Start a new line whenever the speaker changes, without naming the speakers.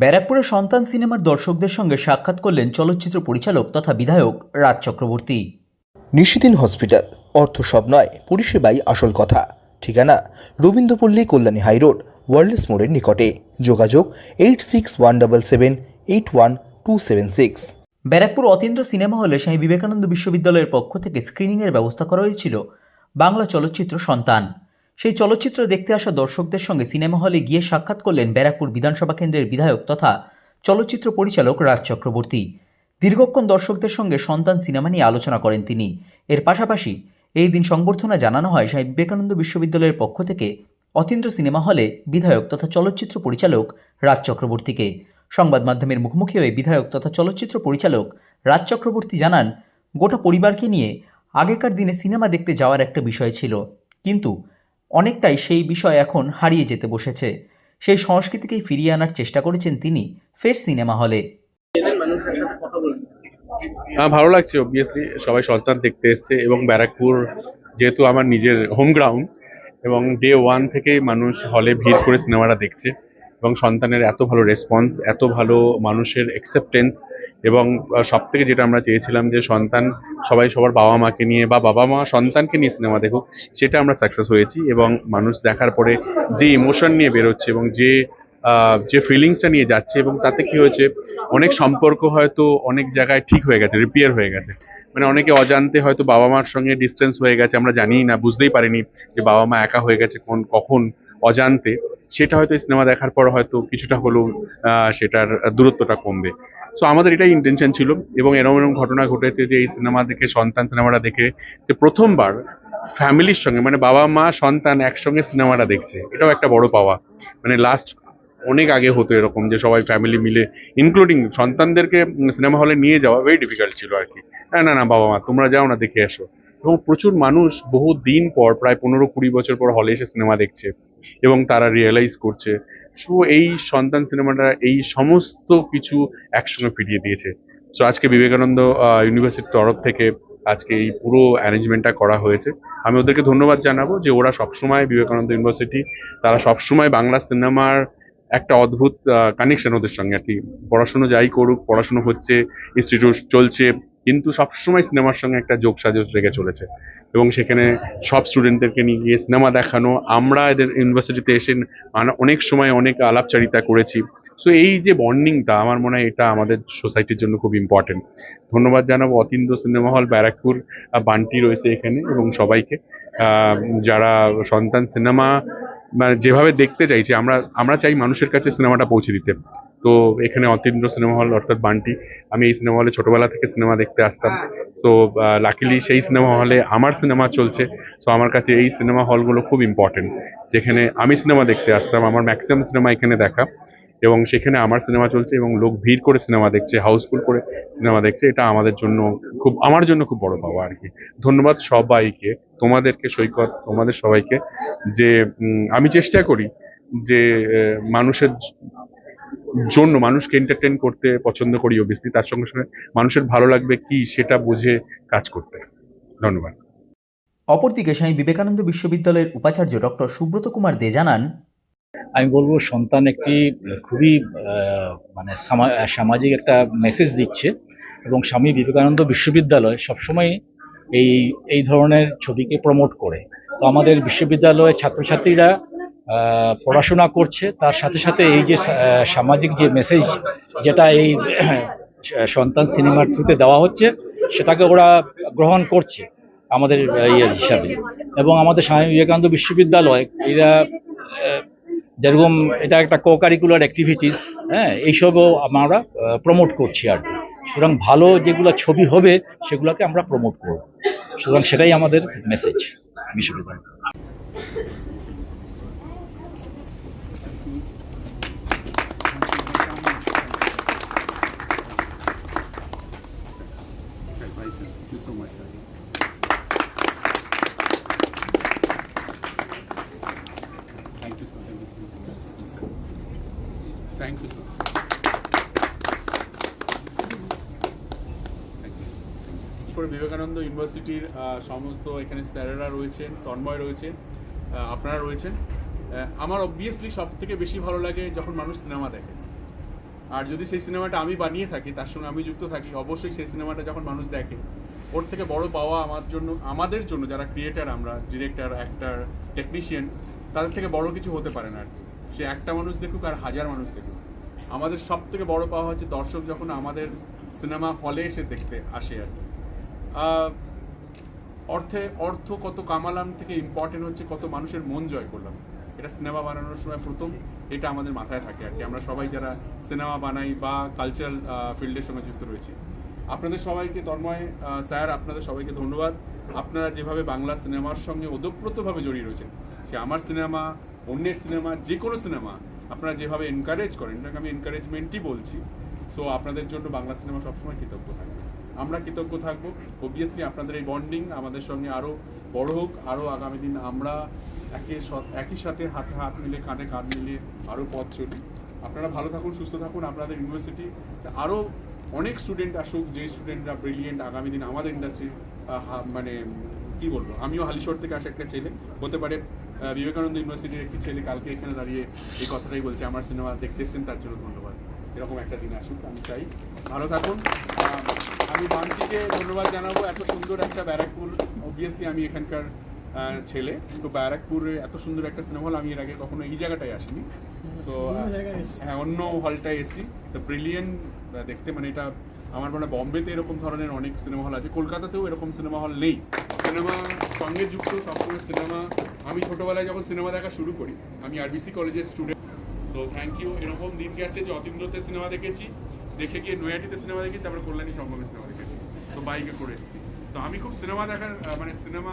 ব্যারাকপুরে সন্তান সিনেমার দর্শকদের সঙ্গে সাক্ষাৎ করলেন চলচ্চিত্র পরিচালক তথা বিধায়ক রাজ চক্রবর্তী।
নিশিদিন হসপিটাল অর্থ সব নয় পরিষেবাই আসল কথা। ঠিকানা রবীন্দ্রপল্লী কল্যাণী হাইরোড ওয়ার্ল্ডস মোড়ের নিকটে। যোগাযোগ eight six one double seven eight one two seven six.
Barrackpore Atindra cinema হলে স্বামী বিবেকানন্দ বিশ্ববিদ্যালয়ের পক্ষ থেকে স্ক্রিনিংয়ের ব্যবস্থা করা হয়েছিল বাংলা চলচ্চিত্র সন্তান। সেই চলচ্চিত্র দেখতে আসা দর্শকদের সঙ্গে সিনেমা হলে গিয়ে সাক্ষাৎ করলেন ব্যারাকপুর বিধানসভা কেন্দ্রের বিধায়ক তথা চলচ্চিত্র পরিচালক রাজ চক্রবর্তী। দীর্ঘক্ষণ দর্শকদের সঙ্গে সন্তান সিনেমা নিয়ে আলোচনা করেন তিনি। এর পাশাপাশি এই দিন সংবর্ধনা জানানো হয় স্বামী বিবেকানন্দ বিশ্ববিদ্যালয়ের পক্ষ থেকে অতীন্দ্র সিনেমা হলে বিধায়ক তথা চলচ্চিত্র পরিচালক রাজ চক্রবর্তীকে। সংবাদ মাধ্যমের মুখোমুখি হয়ে বিধায়ক তথা চলচ্চিত্র পরিচালক রাজ চক্রবর্তী জানান, গোটা পরিবারকে নিয়ে আগেকার দিনে সিনেমা দেখতে যাওয়ার একটা বিষয় ছিল। কিন্তু অনেকটাই সেই বিষয় এখন হারিয়ে যেতে বসেছে। সেই সংস্কৃতিকেই ফিরিয়ে আনার চেষ্টা করেছেন তিনি ফের সিনেমা হলে।
হ্যাঁ ভালো লাগছে অবভিয়াসলি সবাই সন্তান দেখতে এসছে এবং ব্যারাকপুর যেহেতু আমার নিজের হোম গ্রাউন্ড এবং ডে ওয়ান থেকেই মানুষ হলে ভিড় করে সিনেমাটা দেখছে। এবং সন্তানের এত ভালো রেসপন্স এত ভালো মানুষের অ্যাকসেপ্টেন্স এবং সব থেকে যেটা আমরা চেয়েছিলাম যে সন্তান সবাই সবার বাবা মাকে নিয়ে বা বাবা মা সন্তানকে নিয়ে সিনেমা দেখুক, সেটা আমরা সাকসেস হয়েছি এবং মানুষ দেখার পরে যে ইমোশন নিয়ে বেরোচ্ছে এবং যে যে ফিলিংসটা নিয়ে যাচ্ছে এবং তাতে কি হয়েছে, অনেক সম্পর্ক হয়তো অনেক জায়গায় ঠিক হয়ে গেছে রিপেয়ার হয়ে গেছে। মানে অনেকে অজান্তে হয়তো বাবা মার সঙ্গে ডিস্টেন্স হয়ে গেছে, আমরা জানিই না, বুঝতেই পারিনি যে বাবা মা একা হয়ে গেছে কোন, কখন অজান্তে, সেটা হয়তো সিনেমা দেখার পর হয়তো কিছুটা হলেও সেটার দূরত্বটা কমবে। সো আমাদের এটাই ইন্টেনশন ছিল এবং এরকম এরকম ঘটনা ঘটেছে যে, এই সিনেমা দেখে, সন্তান সিনেমাটা দেখে, যে প্রথমবার ফ্যামিলির সঙ্গে মানে বাবা, মা, সন্তান একসঙ্গে সিনেমাটা দেখছে। এটাও একটা বড় পাওয়া। মানে লাস্ট অনেক আগে হতো এরকম যে, সবাই ফ্যামিলি মিলে ইনক্লুডিং সন্তানদেরকে সিনেমা হলে নিয়ে যাওয়া ভেরি ডিফিকাল্ট ছিল আর কি। হ্যাঁ না না, বাবা, মা, তোমরা যাও না, দেখে আসো এবং প্রচুর মানুষ বহু দিন পর, প্রায় পনেরো কুড়ি বছর পর হলে এসে সিনেমা দেখছে। এবং তারা রিয়েলাইজ করছে। সো এই সন্তান সিনেমাটা এই সমস্ত কিছু একসঙ্গে ফিরিয়ে দিয়েছে। সো আজকে বিবেকানন্দ ইউনিভার্সিটির তরফ থেকে আজকে এই পুরো অ্যারেঞ্জমেন্টটা করা হয়েছে। আমি ওদেরকে ধন্যবাদ জানাব যে ওরা সবসময় বিবেকানন্দ ইউনিভার্সিটি তারা সবসময় বাংলা সিনেমার একটা অদ্ভুত কানেকশন ওদের সঙ্গে আর কি। পড়াশুনো যাই করুক, পড়াশুনো হচ্ছে ইনস্টিটিউট চলছে কিন্তু সবসময় সিনেমার সঙ্গে একটা যোগ সাজস রেখে চলেছে। এবং সেখানে সব স্টুডেন্টদেরকে নিয়ে গিয়ে সিনেমা দেখানো, আমরা এদের ইউনিভার্সিটিতে এসে অনেক সময় অনেক আলাপচারিতা করেছি। সো এই যে বন্ডিংটা আমার মনে হয় এটা আমাদের সোসাইটির জন্য খুব ইম্পর্টেন্ট ধন্যবাদ জানাব অতীন্দ্র সিনেমা হল, ব্যারাকপুর বান্টি রয়েছে এখানে এবং সবাইকে। যারা সন্তান সিনেমা মানে যেভাবে দেখতে চাইছে, আমরা আমরা চাই মানুষের কাছে সিনেমাটা পৌঁছে দিতে। তো এখানে অতীন্দ্র সিনেমা হল অর্থাৎ বান্টি। আমি এই সিনেমা হলে ছোটবেলা থেকে সিনেমা দেখতে আসতাম। সো লাকিলি সেই সিনেমা হলে আমার সিনেমা চলছে। সো আমার কাছে এই সিনেমা হলগুলো খুব ইম্পর্টেন্ট যেখানে আমি সিনেমা দেখতে আসতাম, আমার ম্যাক্সিমাম সিনেমা এখানে দেখা। এবং সেখানে আমার সিনেমা চলছে এবং লোক ভিড় করে সিনেমা দেখছে, হাউসফুল করে সিনেমা দেখছে, এটা আমাদের জন্য খুব, আমার জন্য খুব বড় পাওয়া আর কি। ধন্যবাদ সবাইকে, তোমাদেরকে সৈকত, তোমাদের সবাইকে, যে আমি চেষ্টা করি যে মানুষের জন্য, মানুষকে এন্টারটেন করতে পছন্দ করি অবভিয়াসলি তার সঙ্গে সঙ্গে মানুষের ভালো লাগবে কি সেটা বুঝে কাজ করতে। ধন্যবাদ।
অপরদিকে স্বামী বিবেকানন্দ বিশ্ববিদ্যালয়ের উপাচার্য ডক্টর সুব্রত কুমার দে জানান
আমি বলব, সন্তান একটি খুবই মানে সামাজিক একটা মেসেজ দিচ্ছে এবং স্বামী বিবেকানন্দ বিশ্ববিদ্যালয় সবসময় এই এই ধরনের ছবিকে প্রমোট করে। তো আমাদের বিশ্ববিদ্যালয়ের ছাত্রছাত্রীরা পড়াশোনা করছে, তার সাথে সাথে এই যে সামাজিক যে মেসেজ যেটা এই সন্তান সিনেমার থ্রুতে দেওয়া হচ্ছে, সেটাকে ওরা গ্রহণ করছে আমাদের ইয়ে হিসাবে। এবং আমাদের স্বামী বিবেকানন্দ বিশ্ববিদ্যালয়, এরা যেরকম এটা একটা কো কারিকুলার অ্যাক্টিভিটিস হ্যাঁ এইসবও আমরা প্রমোট করছি আর কি। সুতরাং ভালো যেগুলো ছবি হবে সেগুলোকে আমরা প্রমোট করব। সুতরাং সেটাই আমাদের মেসেজ বিশ্ববিদ্যালয়
Thank you, sir. Thank you so much. sir. Thank you, sir. Vivekananda ইউনিভার্সিটির সমস্ত এখানে স্যারেরা রয়েছেন তন্ময় রয়েছেন আপনারা রয়েছেন আমার অবভিয়াসলি সব থেকে বেশি ভালো লাগে যখন মানুষ সিনেমা দেখে আর যদি সেই সিনেমাটা আমি বানিয়ে থাকি তার সঙ্গে আমি যুক্ত থাকি অবশ্যই সেই সিনেমাটা যখন মানুষ দেখে ওর থেকে বড় পাওয়া আমার জন্য আমাদের জন্য যারা ক্রিয়েটার আমরা ডিরেক্টর অ্যাক্টার টেকনিশিয়ান তাদের থেকে বড় কিছু হতে পারে না আর কি। সে একটা মানুষ দেখুক আর হাজার মানুষ দেখুক। আমাদের সব থেকে বড় পাওয়া হচ্ছে দর্শক যখন আমাদের সিনেমা হলে এসে দেখতে আসে আর কি। অর্থে, অর্থ কত কামালাম থেকে ইম্পর্টেন্ট হচ্ছে কত মানুষের মন জয় করলাম। এটা সিনেমা বানানোর সময় প্রথম, এটা আমাদের মাথায় থাকে আর কি। আমরা সবাই যারা সিনেমা বানাই বা কালচারাল ফিল্ডের সঙ্গে যুক্ত রয়েছি। আপনাদের সবাইকে তন্ময় স্যার, আপনাদের সবাইকে ধন্যবাদ। আপনারা যেভাবে বাংলা সিনেমার সঙ্গে ওতপ্রোতভাবে জড়িয়ে রয়েছেন, সে আমার সিনেমা অন্যের সিনেমা যে কোনো সিনেমা, আপনারা যেভাবে এনকারেজ করেন, এটাকে আমি এনকারেজমেন্টই বলছি। সো আপনাদের জন্য বাংলা সিনেমা সবসময় কৃতজ্ঞ থাকবে। আমরা কৃতজ্ঞ থাকব। অবভিয়াসলি আপনাদের এই বন্ডিং আমাদের সঙ্গে আরও বড় হোক আরও আগামী দিন আমরা একে একই সাথে হাতে হাত মিলে, কাঁধে কাঁধ মিলে আরও পথ চলি। আপনারা ভালো থাকুন, সুস্থ থাকুন, আপনাদের ইউনিভার্সিটি আরও অনেক স্টুডেন্ট আসুক যে স্টুডেন্টরা ব্রিলিয়েন্ট আগামী দিন আমাদের ইন্ডাস্ট্রি মানে কি বলব? আমিও হালিশহর থেকে আসা একটা ছেলে, হতে পারে বিবেকানন্দ ইউনিভার্সিটির একটি ছেলে কালকে এখানে দাঁড়িয়ে এই কথাটাই বলছে, আমার সিনেমা দেখতে এসেছেন, তার জন্য ধন্যবাদ। এরকম একটা দিন আসুক, আমি চাই। ভালো থাকুন। আমি বান্টিকে ধন্যবাদ জানাব, এত সুন্দর একটা ব্যারাকপুর। অবভিয়াসলি আমি এখানকার ছেলে। তো ব্যারাকপুরে এত সুন্দর একটা সিনেমা হল, আমি এর আগে কখনো এই জায়গাটায় আসিনি। সো হ্যাঁ অন্য হলটায় এসেছি। তো ব্রিলিয়েন্ট দেখতে মানে এটা আমার মনে বম্বেতে এরকম ধরনের অনেক সিনেমা হল আছে, কলকাতাতেও এরকম সিনেমা হল নেই। সিনেমা সঙ্গে যুক্ত সবসময় সিনেমা। আমি ছোটোবেলায় যখন সিনেমা দেখা শুরু করি, আমি আরবিসি কলেজের স্টুডেন্ট সো থ্যাংক ইউ এরকম দিন গেছে যে অতীন্দ্রতে সিনেমা দেখেছি, দেখে গিয়ে নৈয়াটিতে সিনেমা দেখি তারপরে কল্যাণী সঙ্গমে সিনেমা দেখেছি। তো বাইকে করে এসেছি। তো আমি খুব সিনেমা দেখার মানে সিনেমা